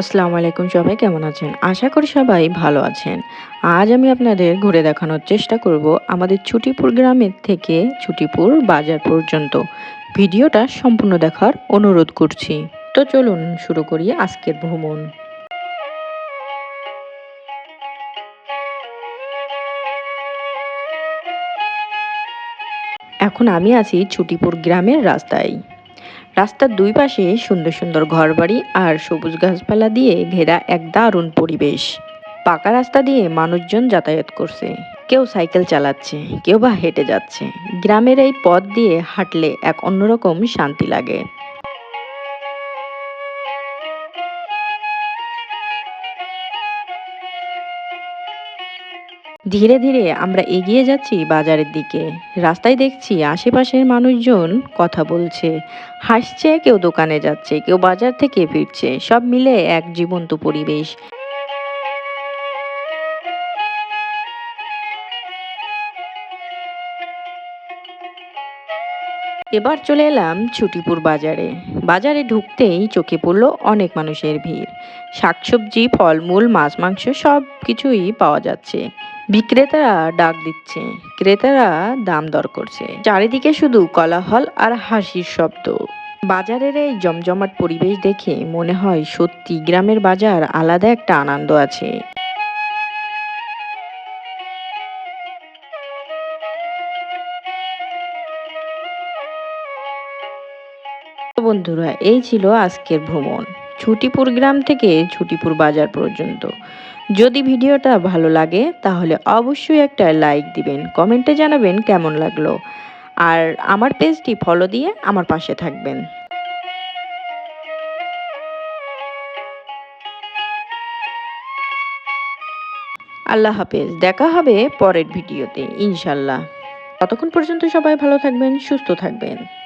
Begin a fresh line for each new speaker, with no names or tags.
আসসালামু আলাইকুম সবাই, কেমন আছেন? আশা করি সবাই ভালো আছেন। আজ আমি আপনাদের ঘুরে দেখানোর চেষ্টা করব আমাদের ছুটিপুর গ্রামের থেকে ছুটিপুর বাজার পর্যন্ত। ভিডিওটা সম্পূর্ণ দেখার অনুরোধ করছি। তো চলুন শুরু করি আজকের ভ্রমণ। এখন আমি আছি ছুটিপুর গ্রামের রাস্তায়। রাস্তার দুই পাশে সুন্দর সুন্দর ঘরবাড়ি আর সবুজ গাছপালা দিয়ে ঘেরা এক দারুণ পরিবেশ। পাকা রাস্তা দিয়ে মানুষজন যাতায়াত করছে। কেউ সাইকেল চালাচ্ছে, কেউ বা হেঁটে যাচ্ছে। গ্রামের এই পথ দিয়ে হাঁটলে এক অন্যরকম শান্তি লাগে। ধীরে ধীরে আমরা এগিয়ে যাচ্ছি বাজারের দিকে। রাস্তায় দেখছি আশেপাশের মানুষজন কথা বলছে। হাসছে, কেউ দোকানে যাচ্ছে, কেউ বাজার থেকে ফিরছে। সব মিলে এক জীবন্ত পরিবেশ। এবার চলে এলাম ছুটিপুর বাজারে। বাজারে ঢুকতেই চোখে পড়ল অনেক মানুষের ভিড়। শাকসবজি, ফলমূল, মাছ, মাংস সব কিছুই পাওয়া যাচ্ছে। বিক্রেতারা ডাক দিচ্ছে, ক্রেতারা দাম দর করছে। চারিদিকে শুধু কলাহল আর হাসির শব্দ। বাজারের এই জমজমাট পরিবেশ দেখে মনে হয় সত্যি গ্রামের বাজার আলাদা একটা আনন্দ আছে। বন্ধুরা, এই ছিল আজকের ভ্রমণ। ছুটিপুর গ্রাম থেকে ছুটিপুর বাজার পর্যন্ত। যদি ভিডিওটা ভালো লাগে, তাহলে অবশ্যই একটা লাইক দিবেন, কমেন্টে জানাবেন কেমন লাগল। আর আমার পেজটি ফলো দিয়ে আমার পাশে থাকবেন। আল্লাহ হাফেজ, দেখা হবে পরের ভিডিওতে, ইনশাল্লাহ। ততক্ষণ পর্যন্ত সবাই ভালো থাকবেন, সুস্থ থাকবেন।